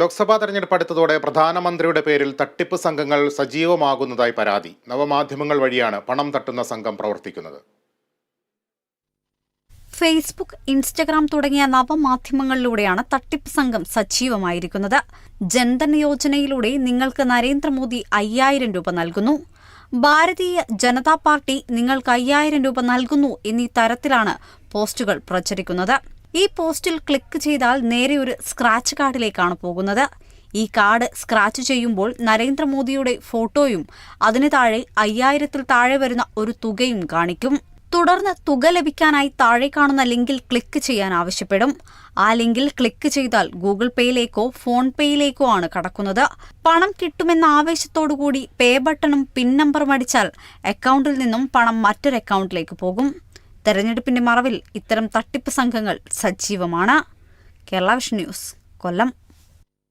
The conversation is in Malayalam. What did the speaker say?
ലോക്സഭാ തെരഞ്ഞെടുപ്പ് അടുത്തതോടെ പ്രധാനമന്ത്രിയുടെ പേരിൽ തട്ടിപ്പ് സംഘങ്ങൾ സജീവമാകുന്നതായി പരാതി. നവമാധ്യമങ്ങൾ വഴിയാണ് പണം തട്ടുന്ന സംഘം പ്രവർത്തിക്കുന്നത്. ഫേസ്ബുക്ക് ഇൻസ്റ്റഗ്രാം തുടങ്ങിയ നവമാധ്യമങ്ങളിലൂടെയാണ് തട്ടിപ്പ് സംഘം സജീവമായിരിക്കുന്നത്. ജൻധൻ യോജനയിലൂടെ നിങ്ങൾക്ക് നരേന്ദ്രമോദി അയ്യായിരം രൂപ നൽകുന്നു. ഭാരതീയ ജനതാ പാർട്ടി നിങ്ങൾക്ക് അയ്യായിരം രൂപ നൽകുന്നു എന്നീ തരത്തിലാണ് പോസ്റ്റുകൾ പ്രചരിക്കുന്നത്. ഈ പോസ്റ്റിൽ ക്ലിക്ക് ചെയ്താൽ നേരെ ഒരു സ്ക്രാച്ച് കാർഡിലേക്കാണ് പോകുന്നത്. ഈ കാർഡ് സ്ക്രാച്ച് ചെയ്യുമ്പോൾ നരേന്ദ്രമോദിയുടെ ഫോട്ടോയും അതിന് താഴെ അയ്യായിരത്തിൽ താഴെ വരുന്ന ഒരു തുകയും കാണിക്കും. തുടർന്ന് തുക ലഭിക്കാനായി താഴെ കാണുന്ന ലിങ്കിൽ ക്ലിക്ക് ചെയ്യാൻ ആവശ്യപ്പെടും. ആ ലിങ്കിൽ ക്ലിക്ക് ചെയ്താൽ ഗൂഗിൾ പേയിലേക്കോ ഫോൺ പേയിലേക്കോ ആണ് കടക്കുന്നത്. പണം കിട്ടുമെന്ന ആവേശത്തോടുകൂടി പേ ബട്ടണും പിൻ നമ്പറും അടിച്ചാൽ അക്കൗണ്ടിൽ നിന്നും പണം മറ്റൊരു അക്കൗണ്ടിലേക്ക് പോകും. തെരഞ്ഞെടുപ്പിന്റെ മറവിൽ ഇത്തരം തട്ടിപ്പ് സംഘങ്ങൾ സജീവമാണ്. Kerala vision news Kollam.